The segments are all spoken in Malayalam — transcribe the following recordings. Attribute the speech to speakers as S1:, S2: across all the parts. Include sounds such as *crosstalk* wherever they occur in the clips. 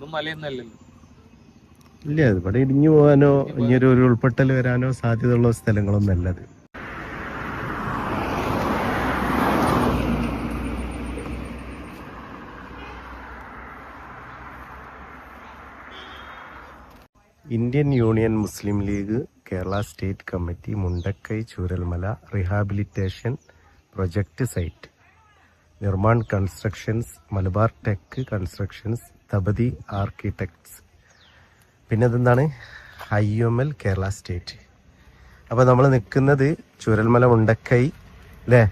S1: ഒന്നും മലയൊന്നല്ലല്ലോ.
S2: ഇല്ല ഇവിടെ ഇടിഞ്ഞു പോകാനോ ഇനി ഒരു ഉൾപ്പെട്ടൽ വരാനോ സാധ്യതയുള്ള സ്ഥലങ്ങളൊന്നും അല്ലത് Indian Union Muslim League Kerala state committee Mundakkai Chooralmala rehabilitation project site Nirman constructions Malabar tech constructions Tapati architects. പിന്നെ അതെന്താണ് I M L Kerala state. അപ്പോൾ നമ്മൾ നിൽക്കുന്നത് ചുരൽമല ഉണ്ടക്കൈ അല്ലേ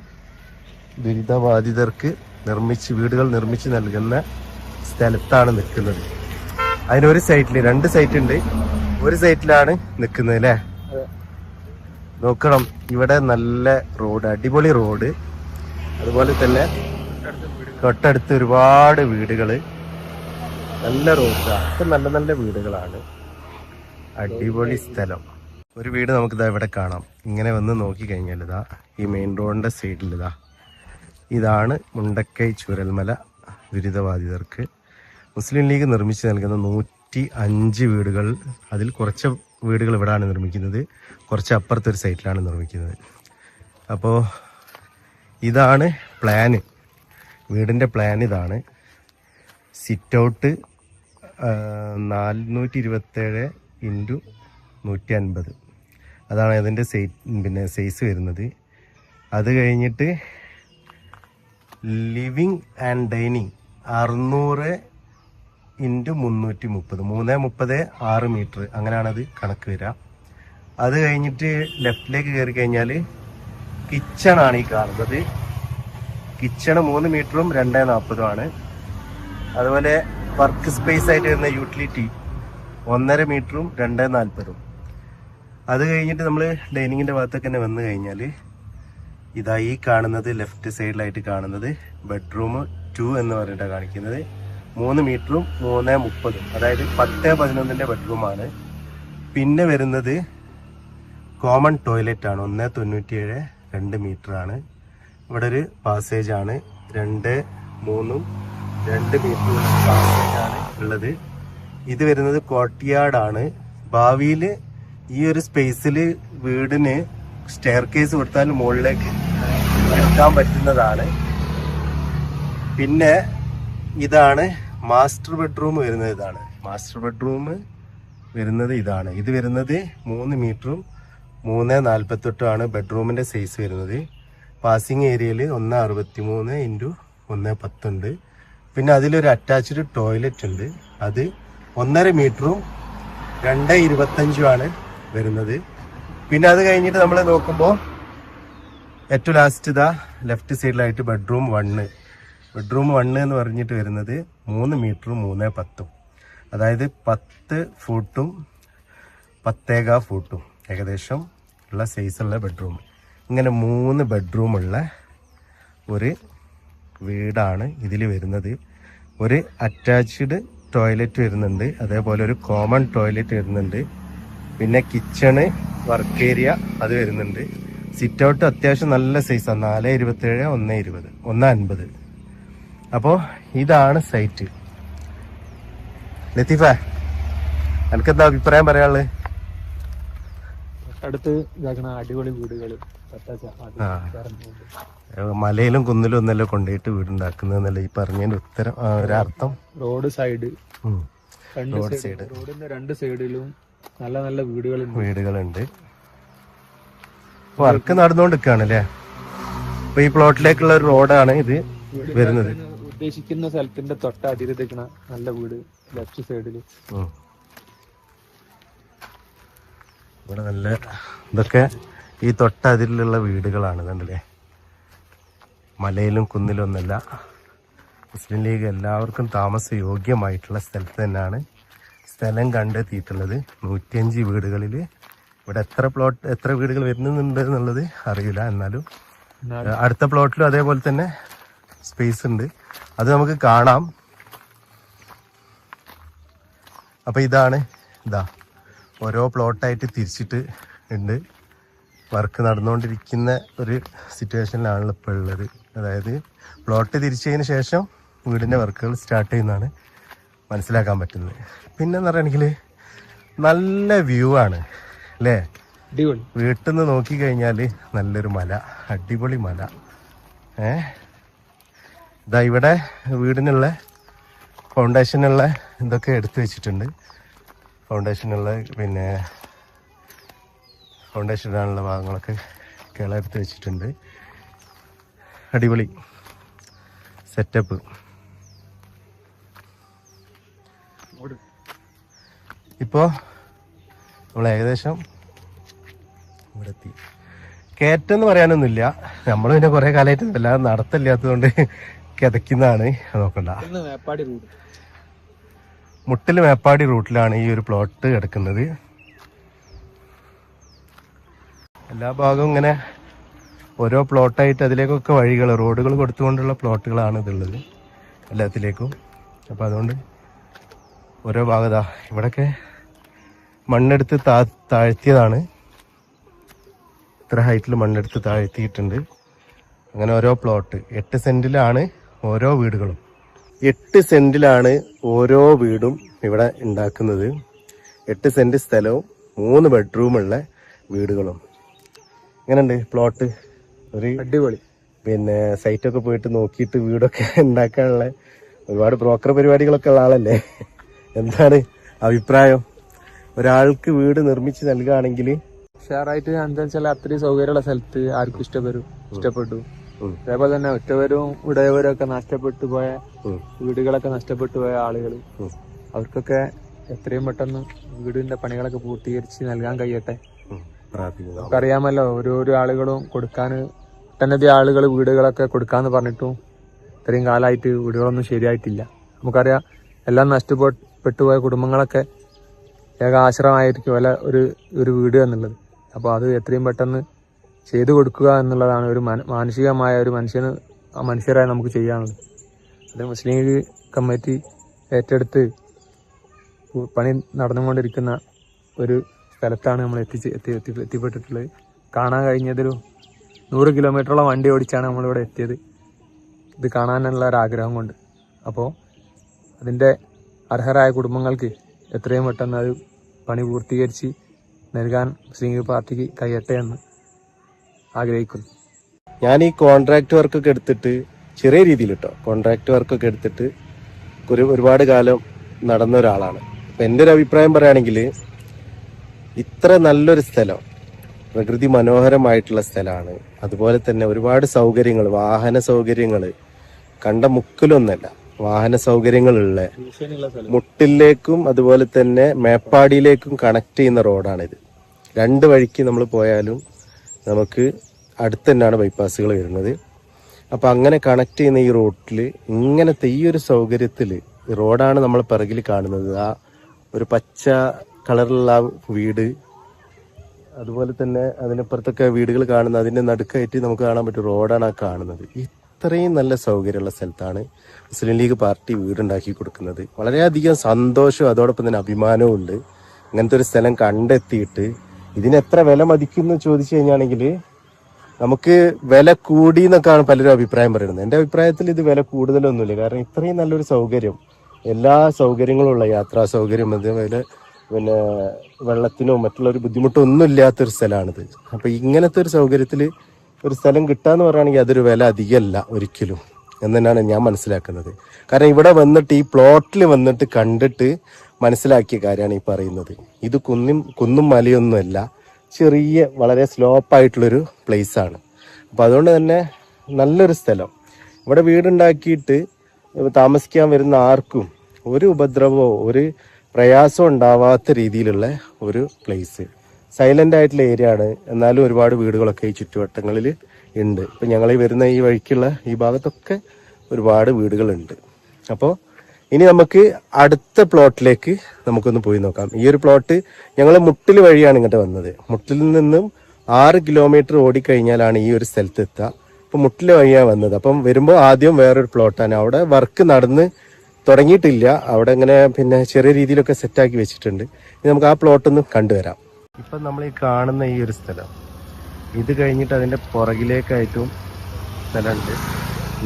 S2: ദുരിതബാധിതർക്ക് നിർമ്മിച്ച് വീടുകൾ നിർമ്മിച്ച് നൽകുന്ന സ്ഥലത്താണ് നിൽക്കുന്നത്. അതിനൊരു സൈറ്റിൽ രണ്ട് സൈറ്റ് ഉണ്ട് ഒരു സൈറ്റിലാണ് നിൽക്കുന്നത് അല്ലേ നോക്കണം ഇവിടെ നല്ല റോഡ് അടിപൊളി റോഡ്. അതുപോലെ തന്നെ തൊട്ടടുത്ത് ഒരുപാട് വീടുകൾ നല്ല റോഡ് ഒക്കെ നല്ല നല്ല വീടുകളാണ്. അടിപൊളി സ്ഥലം. ഒരു വീട് നമുക്ക് ഇതാ ഇവിടെ കാണാം. ഇങ്ങനെ വന്ന് നോക്കി കഴിഞ്ഞാൽ ഇതാ ഈ മെയിൻ റോഡിന്റെ സൈഡിൽ ഇതാ. ഇതാണ് മുണ്ടക്കൈ ചുരൽമല ദുരിതബാധിതർക്ക് മുസ്ലിം ലീഗ് നിർമ്മിച്ചു നൽകുന്ന നൂറ്റി അഞ്ച് വീടുകൾ. അതിൽ കുറച്ച് വീടുകൾ ഇവിടെയാണ് നിർമ്മിക്കുന്നത്. കുറച്ച് അപ്പുറത്തൊരു സൈറ്റിലാണ് നിർമ്മിക്കുന്നത്. അപ്പോൾ ഇതാണ് പ്ലാന് വീടിന്റെ പ്ലാൻ ഇതാണ്. സിറ്റ് ഔട്ട് നാനൂറ്റി ഇരുപത്തേഴ് ഇന്റു നൂറ്റി അൻപത് അതാണ് അതിന്റെ സൈ പിന്നെ സൈസ് വരുന്നത്. അത് കഴിഞ്ഞിട്ട് ലിവിങ് ആൻഡ് ഡൈനിങ് അറുന്നൂറ് ഇന്റു മുന്നൂറ്റി മുപ്പത് മൂന്ന് മുപ്പത് ആറ് മീറ്റർ അങ്ങനെയാണത് കണക്ക് വരിക അത് കഴിഞ്ഞിട്ട് ലെഫ്റ്റിലേക്ക് കയറി കഴിഞ്ഞാൽ കിച്ചണാണ് ഈ കാണുന്നത്. കിച്ചണ് മൂന്ന് മീറ്ററും രണ്ടേ നാൽപ്പതുമാണ് അതുപോലെ വർക്ക് സ്പേസ് ആയിട്ട് വരുന്ന യൂട്ടിലിറ്റി ഒന്നര മീറ്ററും രണ്ട് നാൽപ്പതും അത് കഴിഞ്ഞിട്ട് നമ്മൾ ഡൈനിങ്ങിന്റെ ഭാഗത്തൊക്കെ തന്നെ വന്നു കഴിഞ്ഞാൽ ഇതാ ഈ കാണുന്നത് ലെഫ്റ്റ് സൈഡിലായിട്ട് കാണുന്നത് ബെഡ്റൂം ടു എന്ന് പറഞ്ഞിട്ടാണ് കാണിക്കുന്നത്. മൂന്ന് മീറ്ററും മൂന്ന് മുപ്പതും. അതായത് പത്ത് പതിനൊന്നിന്റെ ബെഡ്റൂമാണ് പിന്നെ വരുന്നത് കോമൺ ടോയ്ലറ്റ് ആണ്. ഒന്ന് തൊണ്ണൂറ്റിയേഴ് രണ്ട് മീറ്റർ ആണ്. ഇവിടെ ഒരു പാസേജ് ആണ്. രണ്ട് മൂന്നും രണ്ട് ആണ് ഉള്ളത്. ഇത് വരുന്നത് കോട്ടിയാടാണ് ഭാവിയിൽ ഈ ഒരു സ്പേസിൽ വീടിന് സ്റ്റെയർ കേസ് കൊടുത്താൽ മുകളിലേക്ക് എടുക്കാൻ പറ്റുന്നതാണ്. പിന്നെ ഇതാണ് മാസ്റ്റർ ബെഡ്റൂം വരുന്നത് ഇതാണ്. മാസ്റ്റർ ബെഡ്റൂം വരുന്നത് ഇതാണ്. ഇത് വരുന്നത് മൂന്ന് മീറ്ററും മൂന്ന് നാൽപ്പത്തെട്ടുമാണ് ബെഡ്റൂമിന്റെ സൈസ് വരുന്നത്. പാസിംഗ് ഏരിയയിൽ ഒന്ന് അറുപത്തി മൂന്ന് ഇന്റു ഒന്ന് പത്തുണ്ട്. പിന്നെ അതിലൊരു അറ്റാച്ച്ഡ് ടോയ്ലറ്റ് ഉണ്ട്. അത് ഒന്നര മീറ്ററും രണ്ട് ഇരുപത്തഞ്ചുമാണ് വരുന്നത്. പിന്നെ അത് കഴിഞ്ഞിട്ട് നമ്മൾ നോക്കുമ്പോൾ ഏറ്റവും ലാസ്റ്റ് ഇതാ ലെഫ്റ്റ് സൈഡിലായിട്ട് ബെഡ്റൂം വണ്ണ് ബെഡ്റൂം വണ്ണ് എന്ന് പറഞ്ഞിട്ട് വരുന്നത് മൂന്ന് മീറ്ററും മൂന്ന് പത്തും. അതായത് പത്ത് ഫൂട്ടും പത്തേകാ ഫൂട്ടും ഏകദേശം ഉള്ള സൈസുള്ള ബെഡ്റൂം ഇങ്ങനെ മൂന്ന് ബെഡ്റൂമുള്ള ഒരു വീടാണ് ഇതിൽ വരുന്നത്. ഒരു അറ്റാച്ച്ഡ് ടോയ്ലറ്റ് വരുന്നുണ്ട്. അതേപോലെ ഒരു കോമൺ ടോയ്ലറ്റ് വരുന്നുണ്ട്. പിന്നെ കിച്ചണ് വർക്ക് ഏരിയ അത് വരുന്നുണ്ട്. സിറ്റ് ഔട്ട് അത്യാവശ്യം നല്ല സൈസാണ് നാല് ഇരുപത്തേഴ് ഒന്ന് ഇരുപത് ഒന്ന് അൻപത്. അപ്പോൾ ഇതാണ് സൈറ്റ് ലത്തീഫ എനിക്കെന്താ അഭിപ്രായം പറയാനുള്ളത്
S1: തൊട്ടടുത്ത് ഇതാക്കണ അടിപൊളി വീടുകൾ.
S2: മലയിലും കുന്നിലും ഒന്നല്ല കൊണ്ടുപോയിട്ട് വീടുണ്ടാക്കുന്നതെന്നല്ല ഈ പറഞ്ഞതിന്റെ ഉത്തരം ഒരർത്ഥം?
S1: Road side.
S2: റോഡ്
S1: സൈഡ് റോഡിന്റെ രണ്ട് സൈഡിലും നല്ല നല്ല വീടുകളുണ്ട്.
S2: വീടുകളുണ്ട്. വർക്ക് നടന്നുകൊണ്ടിരിക്കുകയാണ് അല്ലേ അപ്പൊ ഈ പ്ലോട്ടിലേക്കുള്ള ഒരു റോഡാണ് ഇത് വരുന്നത്.
S1: ഉദ്ദേശിക്കുന്ന സ്ഥലത്തിന്റെ തൊട്ട നിൽക്കണ നല്ല വീട് ലെഫ്റ്റ്
S2: സൈഡിൽ. ഇവിടെ നല്ല ഇതൊക്കെ ഈ തൊട്ടതിലുള്ള വീടുകളാണ് കണ്ടില്ലേ? മലയിലും കുന്നിലും ഒന്നല്ല മുസ്ലിം ലീഗ് എല്ലാവർക്കും താമസ യോഗ്യമായിട്ടുള്ള സ്ഥലത്ത് തന്നെയാണ് സ്ഥലം കണ്ടെത്തിയിട്ടുള്ളത്. നൂറ്റിയഞ്ച് വീടുകളിൽ ഇവിടെ എത്ര പ്ലോട്ട് എത്ര വീടുകൾ വരുന്നുണ്ട് എന്നുള്ളത് അറിയില്ല. എന്നാലും അടുത്ത പ്ലോട്ടിലും അതേപോലെ തന്നെ സ്പേസ് ഉണ്ട്. അത് നമുക്ക് കാണാം. അപ്പൊ ഇതാണ് ഇതാ. ഓരോ പ്ലോട്ടായിട്ട് തിരിച്ചിട്ട് ഉണ്ട്. വർക്ക് നടന്നുകൊണ്ടിരിക്കുന്ന ഒരു സിറ്റുവേഷനിലാണല്ലോ ഇപ്പോൾ ഉള്ളത്. അതായത് പ്ലോട്ട് തിരിച്ചതിന് ശേഷം വീടിന്റെ വർക്കുകൾ സ്റ്റാർട്ട് ചെയ്യുന്നതാണ് മനസ്സിലാക്കാൻ പറ്റുന്നത്. പിന്നെന്ന് പറയുകയാണെങ്കിൽ നല്ല വ്യൂ ആണ് അല്ലേ? വീട്ടിൽ നിന്ന് നോക്കിക്കഴിഞ്ഞാൽ നല്ലൊരു മല അടിപൊളി മല. ഏ? ഇതാ ഇവിടെ വീടിനുള്ള ഫൗണ്ടേഷനുള്ള ഇതൊക്കെ എടുത്തു വെച്ചിട്ടുണ്ട്. ഫൗണ്ടേഷനുള്ള പിന്നെ ഫൗണ്ടേഷൻ ഭാഗങ്ങളൊക്കെ കേളെടുത്ത് വെച്ചിട്ടുണ്ട്. അടിപൊളി സെറ്റപ്പ് ഇപ്പോൾ നമ്മൾ ഏകദേശം ഇവിടെ എത്തി കയറ്റെന്ന് പറയാനൊന്നുമില്ല. നമ്മൾ പിന്നെ കുറേ കാലമായിട്ട് വല്ലാതെ നടത്തില്ലാത്തതുകൊണ്ട് കിതയ്ക്കുന്നതാണ്. നോക്കണ്ട. മുട്ടിൽ മേപ്പാടി റൂട്ടിലാണ് ഈ ഒരു പ്ലോട്ട് കിടക്കുന്നത്. എല്ലാ ഭാഗവും ഇങ്ങനെ ഓരോ പ്ലോട്ടായിട്ട് അതിലേക്കൊക്കെ വഴികൾ റോഡുകൾ കൊടുത്തുകൊണ്ടുള്ള പ്ലോട്ടുകളാണ് ഇതുള്ളത് എല്ലാത്തിലേക്കും. അപ്പം അതുകൊണ്ട് ഓരോ ഭാഗതാ ഇവിടെയൊക്കെ മണ്ണെടുത്ത് താ താഴ്ത്തിയതാണ്. ഇത്ര ഹൈറ്റിൽ മണ്ണെടുത്ത് താഴ്ത്തിയിട്ടുണ്ട്. അങ്ങനെ ഓരോ പ്ലോട്ട് എട്ട് സെന്റിലാണ് ഓരോ വീടുകളും. എട്ട് സെന്റിലാണ് ഓരോ വീടും ഇവിടെ ഉണ്ടാക്കുന്നത്. എട്ട് സെന്റ് സ്ഥലവും മൂന്ന് ബെഡ്റൂമുള്ള വീടുകളും. എങ്ങനെയുണ്ട് പ്ലോട്ട്? ഒരു
S1: അടിപൊളി.
S2: പിന്നെ സൈറ്റൊക്കെ പോയിട്ട് നോക്കിയിട്ട് വീടൊക്കെ *laughs* ഉണ്ടാക്കാനുള്ള ഒരുപാട് ബ്രോക്കർ പരിപാടികളൊക്കെ ഉള്ള ആളല്ലേ? എന്താണ് അഭിപ്രായം? ഒരാൾക്ക് വീട് നിർമ്മിച്ച് നൽകുകയാണെങ്കിൽ
S1: ഷെയറായിട്ട് എന്താ വെച്ചാൽ അത്രയും സൗകര്യമുള്ള സ്ഥലത്ത് ആർക്കും ഇഷ്ടപ്പെടും ഇഷ്ടപ്പെട്ടു. അതേപോലെ തന്നെ ഒറ്റവരും ഉടയവരും ഒക്കെ നഷ്ടപ്പെട്ടു പോയ വീടുകളൊക്കെ നഷ്ടപ്പെട്ടു പോയ ആളുകൾ അവർക്കൊക്കെ എത്രയും പെട്ടെന്ന് വീടിന്റെ പണികളൊക്കെ പൂർത്തീകരിച്ച് നൽകാൻ കഴിയട്ടെ? നമുക്കറിയാമല്ലോ ഓരോരോ ആളുകളും കൊടുക്കാൻ ഒട്ടനവധി ആളുകൾ വീടുകളൊക്കെ കൊടുക്കാന്ന് പറഞ്ഞിട്ടും ഇത്രയും കാലമായിട്ട് വീടുകളൊന്നും ശരിയായിട്ടില്ല. നമുക്കറിയാം എല്ലാം നഷ്ടപ്പെട്ടു പോയ കുടുംബങ്ങളൊക്കെ ഏക ആശ്രമമായിരിക്കും വല്ല ഒരു ഒരു വീട് എന്നുള്ളത്. അപ്പോൾ അത് എത്രയും പെട്ടെന്ന് ചെയ്തു കൊടുക്കുക എന്നുള്ളതാണ് ഒരു മാനസികമായ ഒരു മനുഷ്യന് മനുഷ്യരായി നമുക്ക് ചെയ്യാനുള്ളത്. അത് മുസ്ലിം ലീഗ് കമ്മിറ്റി ഏറ്റെടുത്ത് പണി നടന്നുകൊണ്ടിരിക്കുന്ന ഒരു സ്ഥലത്താണ് നമ്മൾ എത്തിച്ച് എത്തി എത്തി എത്തിപ്പെട്ടിട്ടുള്ളത്. കാണാൻ കഴിഞ്ഞതൊരു നൂറ് കിലോമീറ്ററോളം വണ്ടി ഓടിച്ചാണ് നമ്മളിവിടെ എത്തിയത്. ഇത് കാണാനുള്ള ഒരു ആഗ്രഹം കൊണ്ട്. അപ്പോൾ അതിന്റെ അർഹരായ കുടുംബങ്ങൾക്ക് എത്രയും പെട്ടെന്ന് അത് പണി പൂർത്തീകരിച്ച് നൽകാൻ മുസ്ലിം ലീഗ് പാർട്ടിക്ക് കഴിയട്ടെ എന്ന് ആഗ്രഹിക്കുന്നു.
S2: ഞാൻ ഈ കോൺട്രാക്ട് വർക്കൊക്കെ എടുത്തിട്ട് ചെറിയ രീതിയിൽ കേട്ടോ കോൺട്രാക്ട് വർക്കൊക്കെ എടുത്തിട്ട് ഒരു ഒരുപാട് കാലം നടന്ന ഒരാളാണ്. അപ്പം എന്റെ ഒരു അഭിപ്രായം പറയുകയാണെങ്കിൽ ഇത്ര നല്ലൊരു സ്ഥലം പ്രകൃതി മനോഹരമായിട്ടുള്ള സ്ഥലമാണ്. അതുപോലെ തന്നെ ഒരുപാട് സൗകര്യങ്ങൾ വാഹന സൗകര്യങ്ങൾ കണ്ട മുക്കിലൊന്നല്ല. വാഹന സൗകര്യങ്ങളുള്ള മുട്ടിലേക്കും അതുപോലെ തന്നെ മേപ്പാടിയിലേക്കും കണക്ട് ചെയ്യുന്ന റോഡാണിത് രണ്ട് വഴിക്ക് നമ്മൾ പോയാലും നമുക്ക് അടുത്ത് തന്നെയാണ് ബൈപ്പാസുകൾ വരുന്നത്. അപ്പോൾ അങ്ങനെ കണക്ട് ചെയ്യുന്ന ഈ റോട്ടിൽ ഇങ്ങനത്തെ ഈ ഒരു സൗകര്യത്തിൽ റോഡാണ് നമ്മൾ പിറകിൽ കാണുന്നത്. ആ ഒരു പച്ച കളറിലുള്ള ആ വീട് അതുപോലെ തന്നെ അതിനപ്പുറത്തൊക്കെ വീടുകൾ കാണുന്ന അതിന്റെ നടുക്കായിട്ട് നമുക്ക് കാണാൻ പറ്റും റോഡാണ് ആ കാണുന്നത്. ഇത്രയും നല്ല സൗകര്യമുള്ള സ്ഥലത്താണ് മുസ്ലിം ലീഗ് പാർട്ടി വീടുണ്ടാക്കി കൊടുക്കുന്നത്. വളരെയധികം സന്തോഷവും അതോടൊപ്പം തന്നെ അഭിമാനവും ഉണ്ട്. ഇങ്ങനത്തെ ഒരു സ്ഥലം കണ്ടെത്തിയിട്ട് ഇതിനെത്ര വില മതിക്കുന്നു ചോദിച്ചു കഴിഞ്ഞാണെങ്കിൽ നമുക്ക് വില കൂടി എന്നൊക്കെയാണ് പലരും അഭിപ്രായം പറയുന്നത്. എന്റെ അഭിപ്രായത്തിൽ ഇത് വില കൂടുതലൊന്നുമില്ല. കാരണം ഇത്രയും നല്ലൊരു സൗകര്യം എല്ലാ സൗകര്യങ്ങളും ഉള്ള യാത്രാ സൗകര്യം അതേപോലെ പിന്നെ വെള്ളത്തിനോ മറ്റുള്ള ഒരു ബുദ്ധിമുട്ടോ ഒന്നും ഇല്ലാത്തൊരു സ്ഥലമാണിത്. അപ്പോൾ ഇങ്ങനത്തെ ഒരു സൗകര്യത്തിൽ ഒരു സ്ഥലം കിട്ടാന്ന് പറയുകയാണെങ്കിൽ അതൊരു വില അധികമല്ല ഒരിക്കലും എന്ന് തന്നെയാണ് ഞാൻ മനസ്സിലാക്കുന്നത്. കാരണം ഇവിടെ വന്നിട്ട് ഈ പ്ലോട്ടിൽ വന്നിട്ട് കണ്ടിട്ട് മനസ്സിലാക്കിയ കാര്യമാണ് ഈ പറയുന്നത്. ഇത് കുന്നും കുന്നും മലയൊന്നുമല്ല. ചെറിയ വളരെ സ്ലോപ്പ് പ്ലേസ് ആണ്. അപ്പൊ അതുകൊണ്ട് തന്നെ നല്ലൊരു സ്ഥലം. ഇവിടെ വീടുണ്ടാക്കിയിട്ട് താമസിക്കാൻ വരുന്ന ആർക്കും ഒരു ഉപദ്രവമോ ഒരു പ്രയാസം ഉണ്ടാവാത്ത രീതിയിലുള്ള ഒരു പ്ലേസ് സൈലന്റ് ആയിട്ടുള്ള ഏരിയ ആണ്. എന്നാലും ഒരുപാട് വീടുകളൊക്കെ ഈ ചുറ്റുവട്ടങ്ങളിൽ ഉണ്ട്. ഇപ്പൊ ഞങ്ങൾ വരുന്ന ഈ വഴിക്കുള്ള ഈ ഭാഗത്തൊക്കെ ഒരുപാട് വീടുകളുണ്ട്. അപ്പോൾ ഇനി നമുക്ക് അടുത്ത പ്ലോട്ടിലേക്ക് നമുക്കൊന്ന് പോയി നോക്കാം. ഈ ഒരു പ്ലോട്ട് ഞങ്ങൾ മുട്ടിൽ വഴിയാണ് ഇങ്ങോട്ട് വന്നത്. മുട്ടിൽ നിന്നും ആറ് കിലോമീറ്റർ ഓടിക്കഴിഞ്ഞാലാണ് ഈ ഒരു സ്ഥലത്ത് എത്തുക. അപ്പൊ മുട്ടിൽ വഴിയാണ് വന്നത്. അപ്പം വരുമ്പോൾ ആദ്യം വേറൊരു പ്ലോട്ടാണ്. അവിടെ വർക്ക് നടന്ന് തുടങ്ങിയിട്ടില്ല. അവിടെ ഇങ്ങനെ പിന്നെ ചെറിയ രീതിയിലൊക്കെ സെറ്റാക്കി വെച്ചിട്ടുണ്ട്. ഇനി നമുക്ക് ആ പ്ലോട്ട് ഒന്ന് കണ്ടുവരാം. ഇപ്പൊ നമ്മൾ ഈ കാണുന്ന ഈ ഒരു സ്ഥലം. ഇത് കഴിഞ്ഞിട്ട് അതിന്റെ പുറകിലേക്കായിട്ടും സ്ഥലമുണ്ട്.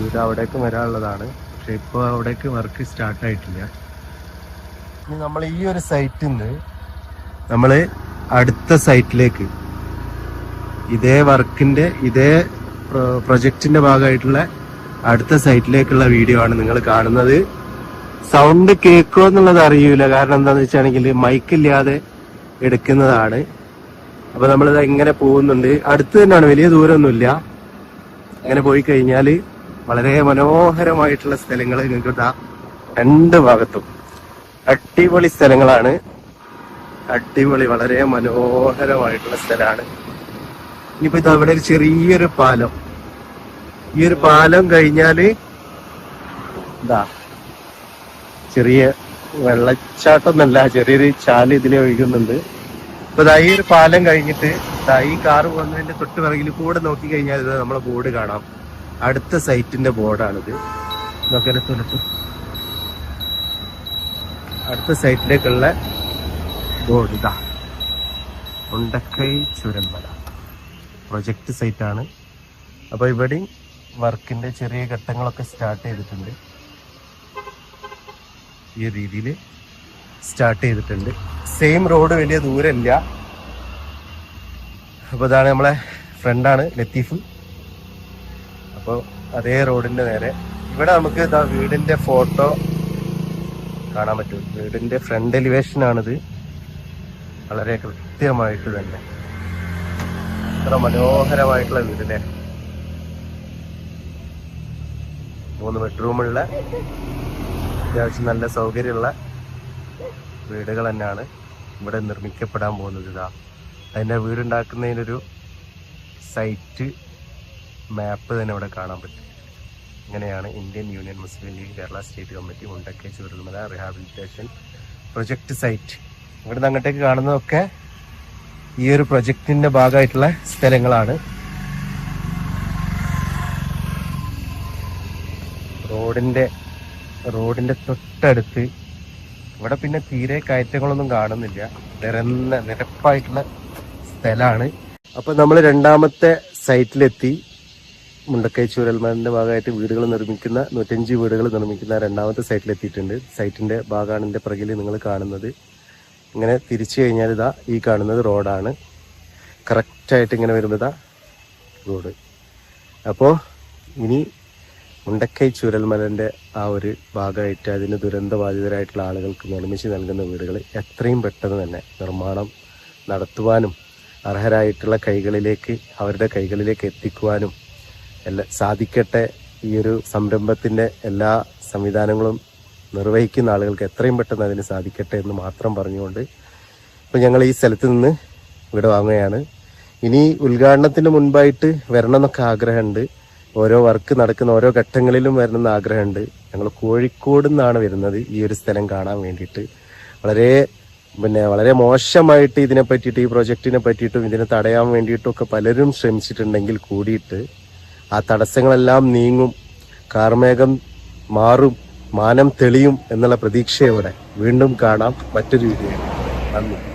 S2: ഇത് അവിടേക്കും വരാനുള്ളതാണ്. പക്ഷെ ഇപ്പോൾ അവിടേക്ക് വർക്ക് സ്റ്റാർട്ട് ആയിട്ടില്ല. ഇനി നമ്മൾ ഈ ഒരു സൈറ്റിൽ നിന്ന് നമ്മൾ അടുത്ത സൈറ്റിലേക്ക് ഇതേ വർക്കിന്റെ ഇതേ പ്രൊജക്ടിന്റെ ഭാഗമായിട്ടുള്ള അടുത്ത സൈറ്റിലേക്കുള്ള വീഡിയോ ആണ് നിങ്ങൾ കാണുന്നത്. സൗണ്ട് കേൾക്കുമോ എന്നുള്ളത് അറിയൂല. കാരണം എന്താന്ന് വെച്ചാണെങ്കിൽ മൈക്കില്ലാതെ എടുക്കുന്നതാണ്. അപ്പൊ നമ്മളിത് എങ്ങനെ പോകുന്നുണ്ട്. അടുത്ത് തന്നെയാണ് വലിയ ദൂരമൊന്നുമില്ല. അങ്ങനെ പോയി കഴിഞ്ഞാൽ വളരെ മനോഹരമായിട്ടുള്ള സ്ഥലങ്ങൾ നിങ്ങൾക്ക് രണ്ട് ഭാഗത്തും. അടിപൊളി സ്ഥലങ്ങളാണ്. അടിപൊളി വളരെ മനോഹരമായിട്ടുള്ള സ്ഥലമാണ്. ഇനിയിപ്പോ ഇത് അവിടെ ഒരു ചെറിയൊരു പാലം. ഈ ഒരു പാലം കഴിഞ്ഞാൽ ഇതാ ചെറിയ വെള്ളച്ചാട്ടം വെള്ളച്ചാട്ടമൊന്നല്ല ചെറിയൊരു ചാൽ ഇതിലെ ഒഴുകുന്നുണ്ട്. അപ്പൊ ദാ ഈ ഒരു പാലം കഴിഞ്ഞിട്ട് ഈ കാറ് പോകുന്നതിന്റെ തൊട്ട് പിറകിൽ കൂടെ നോക്കി കഴിഞ്ഞാൽ നമ്മളെ ബോർഡ് കാണാം. അടുത്ത സൈറ്റിന്റെ ബോർഡാണിത്. തൊലിട്ട് അടുത്ത സൈറ്റിലേക്കുള്ള ബോർഡ് ഇതാ. ഉണ്ടക്കൈ ചുരമ്പല പ്രൊജക്ട് സൈറ്റ് ആണ് അപ്പൊ ഇവിടെ വർക്കിന്റെ ചെറിയ ഘട്ടങ്ങളൊക്കെ സ്റ്റാർട്ട് ചെയ്തിട്ടുണ്ട്. ഈ രീതിയിൽ സ്റ്റാർട്ട് ചെയ്തിട്ടുണ്ട്. സെയിം റോഡ് വലിയ ദൂരമില്ല. അപ്പോൾ ഇതാണ് നമ്മളെ ഫ്രണ്ടാണ് ലത്തീഫ്. അപ്പോൾ അതേ റോഡിന്റെ നേരെ. ഇവിടെ നമുക്ക് ഇതാ വീടിന്റെ ഫോട്ടോ കാണാൻ പറ്റും. വീടിന്റെ ഫ്രണ്ട് എലിവേഷൻ ആണിത്. വളരെ കൃത്യമായിട്ട് തന്നെ. ഇത്ര മനോഹരമായിട്ടുള്ള വീടിലെ മൂന്ന് ബെഡ്റൂമുള്ള അത്യാവശ്യം നല്ല സൗകര്യമുള്ള വീടുകൾ തന്നെയാണ് ഇവിടെ നിർമ്മിക്കപ്പെടാൻ പോകുന്നത് ഇതാ. അതിന്റെ വീടുണ്ടാക്കുന്നതിനൊരു സൈറ്റ് മാപ്പ് തന്നെ ഇവിടെ കാണാൻ പറ്റും. ഇങ്ങനെയാണ് Indian Union Muslim League Kerala state committee Mundakkai Chooralmala rehabilitation project site ഇവിടുന്ന് അങ്ങോട്ടേക്ക് കാണുന്നതൊക്കെ ഈ ഒരു പ്രൊജക്ടിന്റെ ഭാഗമായിട്ടുള്ള സ്ഥലങ്ങളാണ്. റോഡിന്റെ റോഡിന്റെ തൊട്ടടുത്ത് ഇവിടെ പിന്നെ തീരെ കയറ്റങ്ങളൊന്നും കാണുന്നില്ല. നിരന്ന നിരപ്പായിട്ടുള്ള സ്ഥലമാണ്. അപ്പൊ നമ്മൾ രണ്ടാമത്തെ സൈറ്റിലെത്തി മുണ്ടക്കൈ ചൂരൽമലിന്റെ ഭാഗമായിട്ട് വീടുകൾ നിർമ്മിക്കുന്ന നൂറ്റഞ്ച് വീടുകൾ നിർമ്മിക്കുന്ന രണ്ടാമത്തെ സൈറ്റിലെത്തിയിട്ടുണ്ട് സൈറ്റിന്റെ ഭാഗമാണ് എന്റെ പിറകിൽ നിങ്ങൾ കാണുന്നത്. ഇങ്ങനെ തിരിച്ചു കഴിഞ്ഞാൽ ഇതാ ഈ കാണുന്നത് റോഡാണ് കറക്റ്റായിട്ട് ഇങ്ങനെ വരുമ്പോൾ റോഡ് അപ്പോൾ ഇനി മുണ്ടക്കൈ ചുരൽമലന്റെ ആ ഒരു ഭാഗമായിട്ട് അതിന് ദുരന്തബാധിതരായിട്ടുള്ള ആളുകൾക്ക് നിർമ്മിച്ച് നൽകുന്ന വീടുകൾ എത്രയും പെട്ടെന്ന് തന്നെ നിർമ്മാണം നടത്തുവാനും അർഹരായിട്ടുള്ള കൈകളിലേക്ക് അവരുടെ കൈകളിലേക്ക് എത്തിക്കുവാനും സാധിക്കട്ടെ ഈ ഒരു സംരംഭത്തിന്റെ എല്ലാ സംവിധാനങ്ങളും നിർവഹിക്കുന്ന ആളുകൾക്ക് എത്രയും പെട്ടെന്ന് അതിന് സാധിക്കട്ടെ എന്ന് മാത്രം പറഞ്ഞുകൊണ്ട് ഇപ്പൊ ഞങ്ങൾ ഈ സ്ഥലത്ത് നിന്ന് ഇവിടെ വാങ്ങുകയാണ്. ഇനി ഉദ്ഘാടനത്തിന് മുൻപായിട്ട് വരണം എന്നൊക്കെ ആഗ്രഹമുണ്ട്. ഓരോ വർക്ക് നടക്കുന്ന ഓരോ ഘട്ടങ്ങളിലും വരണമെന്ന് ആഗ്രഹമുണ്ട്. ഞങ്ങൾ കോഴിക്കോട് നിന്നാണ് വരുന്നത് ഈ ഒരു സ്ഥലം കാണാൻ വേണ്ടിയിട്ട്. വളരെ പിന്നെ വളരെ മോശമായിട്ട് ഇതിനെ പറ്റിയിട്ട് ഈ പ്രൊജക്റ്റിനെ പറ്റിയിട്ടും ഇതിനെ തടയാൻ വേണ്ടിയിട്ടും ഒക്കെ പലരും ശ്രമിച്ചിട്ടുണ്ടെങ്കിൽ കൂടിയിട്ട് ആ തടസ്സങ്ങളെല്ലാം നീങ്ങും കാർമേഘം മാറും മാനം തെളിയും എന്നുള്ള പ്രതീക്ഷയോടെ വീണ്ടും കാണാം മറ്റൊരു വീഡിയോ നന്ദി.